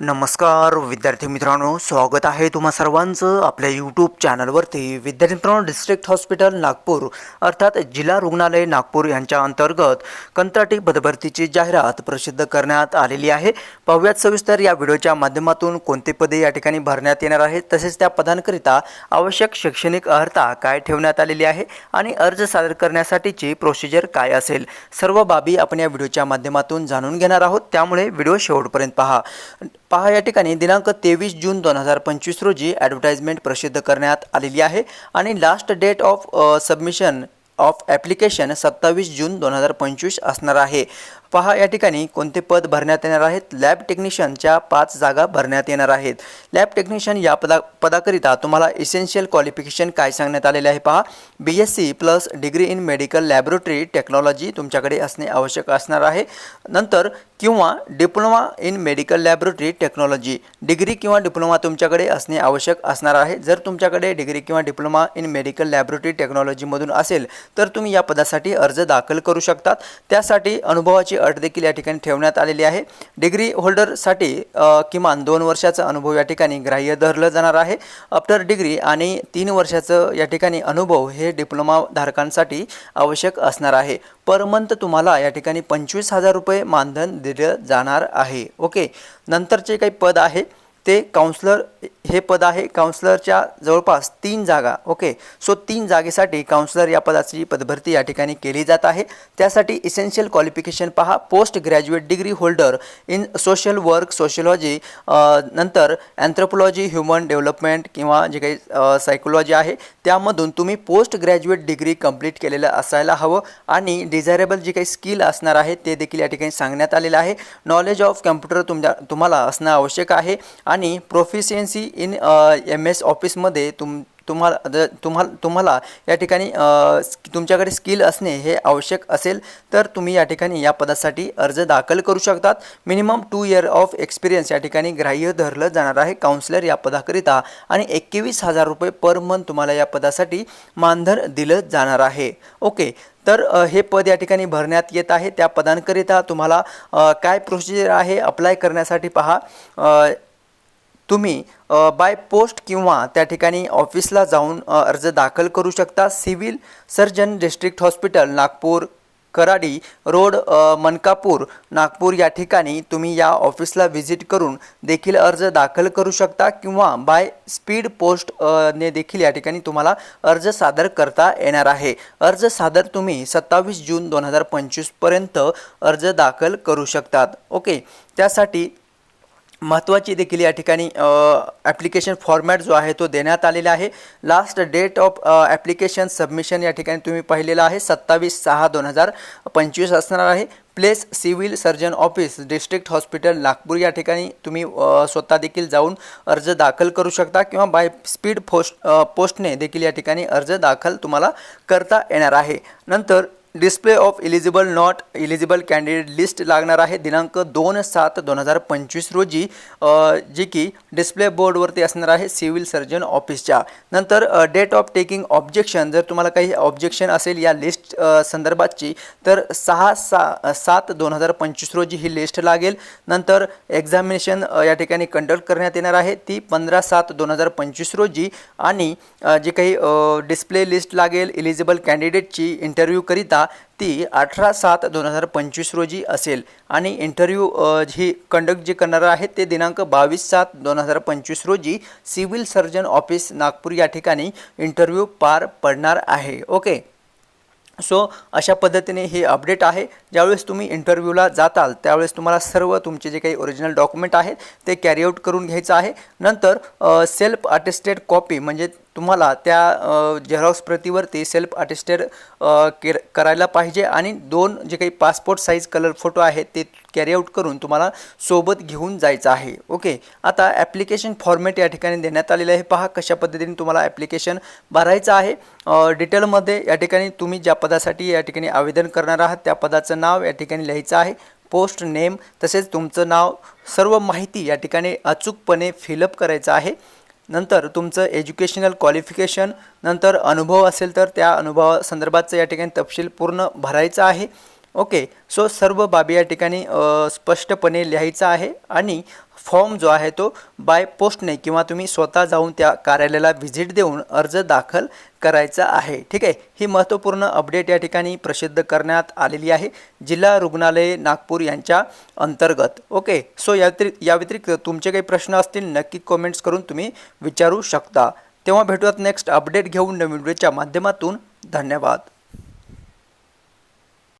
नमस्कार विद्यार्थी मित्रांनो स्वागत आहे तुम्हा सर्वांचं आपल्या यूट्यूब चॅनलवरती विद्यार्थी मित्रांनो डिस्ट्रिक्ट हॉस्पिटल नागपूर अर्थात जिल्हा रुग्णालय नागपूर यांच्या अंतर्गत कंत्राटी पदभरतीची जाहिरात प्रसिद्ध करण्यात आलेली आहे. पाहुयात सविस्तर या व्हिडिओच्या माध्यमातून कोणते पदे या ठिकाणी भरण्यात येणार आहेत तसेच त्या पदांकरिता आवश्यक शैक्षणिक अर्हता काय ठेवण्यात आलेली आहे आणि अर्ज सादर करण्यासाठीची प्रोसिजर काय असेल सर्व बाबी आपण या व्हिडिओच्या माध्यमातून जाणून घेणार आहोत. त्यामुळे व्हिडिओ शेवटपर्यंत पहा. पहा या ठिकाणी दिनांक तेवीस जून दोन हजार पंचवीस रोजी ॲडव्हर्टाइजमेंट प्रसिद्ध करण्यात आलेली आहे. आणि last date of submission of application सत्तावीस जून दोन हजार पंचवीस असणार आहे. पहा या ठिकाणी कोणते पद भरण्यात येणार आहेत? लॅब टेक्निशियनच्या पाच जागा भरण्यात येणार आहेत. लॅब टेक्निशियन या पदा पदाकरिता तुम्हाला इसेन्शियल क्वालिफिकेशन काय सांगण्यात आलेले आहे पहा? B S C plus degree in medical laboratory technology तुमच्याकडे असणे आवश्यक असणार आहे. नंतर किंवा diploma in medical laboratory technology degree किंवा डिप्लोमा तुमच्याकडे असणे आवश्यक असणार आहे. जर तुमच्याकडे डिग्री किंवा डिप्लोमा इन मेडिकल लॅबोरेटरी टेक्नॉलॉजीमधून असेल तर तुम्ही या पदासाठी अर्ज दाखल करू शकतात. त्यासाठी अनुभवाची अट देखील या ठिकाणी ठेवण्यात आलेली आहे. डिग्री होल्डरसाठी किमान दोन वर्षाचा अनुभव या ठिकाणी ग्राह्य धरलं जाणार आहे. आफ्टर डिग्री आणि तीन वर्षाचं या ठिकाणी अनुभव हे डिप्लोमा धारकांसाठी आवश्यक असणार आहे. पर मंथ तुम्हाला या ठिकाणी पंचवीस हजार रुपये मानधन दिलं जाणार आहे. ओके. नंतरचे काही पद आहे. ते काउन्सलर हे पद आहे काउन्सलरच्या जवळपास तीन जागा ओके सो तीन जागेसाठी काउन्सलर या पदाची पदभरती या ठिकाणी केली जात आहे. त्यासाठी इसेन्शियल क्वालिफिकेशन पहा. Post graduate degree holder in social work sociology नंतर अँथ्रोपोलॉजी ह्युमन डेव्हलपमेंट किंवा जे काही सायकोलॉजी आहे त्यामधून तुम्ही पोस्ट ग्रॅज्युएट डिग्री कंप्लीट केलेलं असायला हवं आणि डिझायरेबल जे काही स्किल असणार आहे ते देखील या ठिकाणी सांगण्यात आलेलं आहे. नॉलेज ऑफ कम्प्युटर तुमच्या तुम्हाला असणं आवश्यक आहे आणि प्रोफिशियन्सी इन एम एस ऑफिसमध्ये तुम तुम्हाला जर तुम्हाला तुम्हाला या ठिकाणी uh, तुमच्याकडे स्किल असणे हे आवश्यक असेल तर तुम्ही या ठिकाणी या पदासाठी अर्ज दाखल करू शकतात. Minimum two year of experience या ठिकाणी ग्राह्य धरलं जाणार आहे. काउन्सिलर या पदाकरिता आणि एकवीस हजार रुपये पर मंथ तुम्हाला या पदासाठी मानधन दिलं जाणार आहे. ओके तर uh, हे पद या ठिकाणी भरण्यात येत आहे. त्या पदांकरिता तुम्हाला uh, काय प्रोसिजर आहे? अप्लाय करण्यासाठी पहा. तुम्ही बाय पोस्ट किंवा त्या ठिकाणी ऑफिसला जाऊन अर्ज दाखल करू शकता. Civil surgeon district hospital Nagpur Karadi road Mankapur Nagpur या ठिकाणी तुम्ही या ऑफिसला व्हिजिट करून देखील अर्ज दाखल करू शकता किंवा बाय स्पीड पोस्ट ने देखील या ठिकाणी तुम्हाला अर्ज सादर करता येणार आहे. अर्ज सादर तुम्ही सत्तावीस जून दोन हजार पंचवीसपर्यंत अर्ज दाखल करू शकतात. ओके? त्यासाठी महत्त्वाची देखील या ठिकाणी ॲप्लिकेशन फॉर्मॅट जो आहे तो देण्यात आलेला आहे. Last date of application submission या ठिकाणी तुम्ही पाहिलेलं आहे सत्तावीस सहा दोन हजार पंचवीस असणार आहे. Place civil surgeon office district hospital Nagpur या ठिकाणी तुम्ही स्वतः देखील जाऊन अर्ज दाखल करू शकता किंवा बाय स्पीड पोस्ट पोस्टने देखील या ठिकाणी अर्ज दाखल तुम्हाला करता येणार आहे. नंतर display of eligible not eligible candidate list लागणार आहे. दिनांक दोन सात दोन हजार पंचवीस रोजी जी की डिस्प्ले बोर्डवरती असणार आहे सिव्हिल सर्जन ऑफिसच्या. नंतर डेट ऑफ टेकिंग ऑब्जेक्शन जर तुम्हाला काही ऑब्जेक्शन असेल या लिस्ट संदर्भातची तर सहा सा सात दोन हजार पंचवीस रोजी ही लिस्ट लागेल. नंतर एक्झामिनेशन या ठिकाणी कंडक्ट करण्यात येणार आहे. ती पंधरा सात दोन हजार पंचवीस रोजी आणि जी जे काही डिस्प्ले लिस्ट लागेल इलिजिबल कॅन्डिडेटची इंटरव्ह्यूकरिता ती अठरा सात दोन हजार पंचवीस रोजी असेल. आणि इंटरव्ह्यू ही कंडक्ट जे करणार आहेत ते दिनांक बावीस सात दोन हजार पंचवीस रोजी सिव्हिल सर्जन ऑफिस नागपूर या ठिकाणी इंटरव्ह्यू पार पडणार आहे. ओके? सो अशा पद्धतीने हे अपडेट आहे. ज्यावेळेस तुम्ही इंटरव्ह्यूला जाताल त्यावेळेस तुम्हाला सर्व तुमचे जे काही ओरिजिनल डॉक्युमेंट आहेत ते कॅरी आउट करून घ्यायचं आहे. नंतर सेल्फ अटेस्टेड कॉपी म्हणजे तुम्हाला त्या झेरॉक्स प्रतीवरती सेल्फ अटेस्टेड केर करायला पाहिजे आणि दोन जे काही पासपोर्ट साईज कलर फोटो आहेत ते कॅरी आऊट करून तुम्हाला सोबत घेऊन जायचं आहे. ओके? आता ॲप्लिकेशन फॉर्मॅट या ठिकाणी देण्यात आलेलं आहे. पहा कशा पद्धतीने तुम्हाला ॲप्लिकेशन भरायचं आहे. डिटेलमध्ये या ठिकाणी तुम्ही ज्या पदासाठी या ठिकाणी आवेदन करणार आहात त्या पदाचं नाव या ठिकाणी लिहायचं आहे. पोस्ट नेम तसेच तुमचं नाव सर्व माहिती या ठिकाणी अचूकपणे फिलअप करायचं आहे. नंतर तुमचं एज्युकेशनल क्वालिफिकेशन नंतर अनुभव असेल तर त्या अनुभवासंदर्भातचं या ठिकाणी तपशील पूर्ण भरायचं आहे. ओके सो सर्व बाबी या ठिकाणी स्पष्टपणे लिहायचं आहे आणि फॉर्म जो आहे तो बाय पोस्टने किंवा तुम्ही स्वतः जाऊन त्या कार्यालयाला व्हिजिट देऊन अर्ज दाखल करायचा आहे. ठीक आहे? ही महत्त्वपूर्ण अपडेट या ठिकाणी प्रसिद्ध करण्यात आलेली आहे. जिल्हा रुग्णालय नागपूर यांच्या अंतर्गत. ओके? सो या व्यतिरिक्त या व्यतिरिक्त तुमचे काही प्रश्न असतील नक्की कमेंट्स करून तुम्ही विचारू शकता. तेव्हा भेटूयात नेक्स्ट अपडेट घेऊन नवीन व्हिडिओच्या माध्यमातून. धन्यवाद.